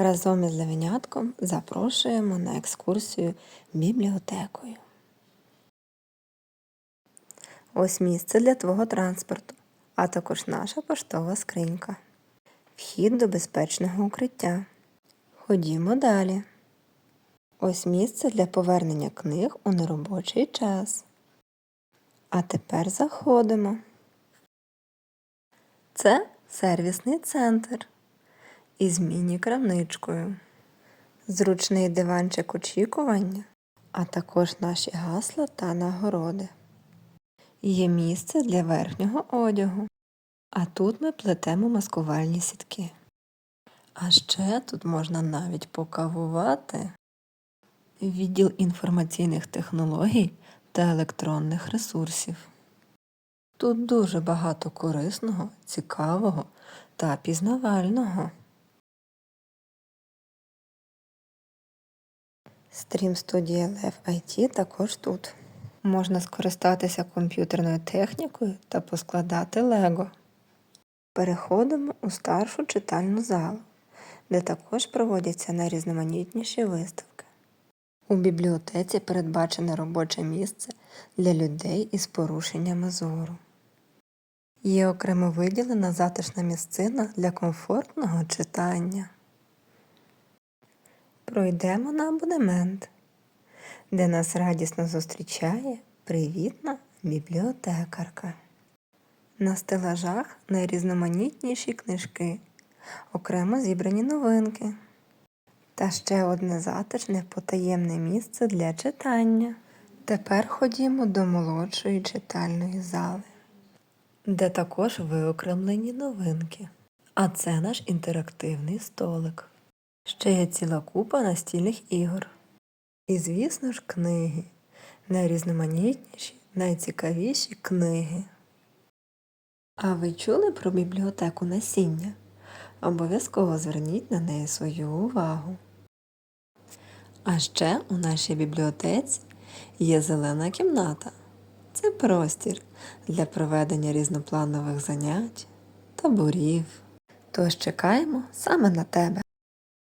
Разом із Левенятком запрошуємо на екскурсію бібліотекою. Ось місце для твого транспорту, а також наша поштова скринька. Вхід до безпечного укриття. Ходімо далі. Ось місце для повернення книг у неробочий час. А тепер заходимо. Це сервісний центр із міні-крамничкою, зручний диванчик очікування, а також наші гасла та нагороди. Є місце для верхнього одягу, а тут ми плетемо маскувальні сітки. А ще тут можна навіть покавувати відділ інформаційних технологій та електронних ресурсів. Тут дуже багато корисного, цікавого та пізнавального. Стрім студія IT також тут. Можна скористатися комп'ютерною технікою та поскладати Лего. Переходимо у старшу читальну залу, де також проводяться найрізноманітніші виставки. У бібліотеці передбачене робоче місце для людей із порушеннями зору. Є окремо виділена затишна місцина для комфортного читання. Пройдемо на абонемент, де нас радісно зустрічає привітна бібліотекарка. На стелажах найрізноманітніші книжки, окремо зібрані новинки. Та ще одне затишне потаємне місце для читання. Тепер ходімо до молодшої читальної зали, де також виокремлені новинки. А це наш інтерактивний столик. Ще є ціла купа настільних ігор. І, звісно ж, книги. Найрізноманітніші, найцікавіші книги. А ви чули про бібліотеку насіння? Обов'язково зверніть на неї свою увагу. А ще у нашій бібліотеці є зелена кімната. Це простір для проведення різнопланових занять, таборів. Тож чекаємо саме на тебе.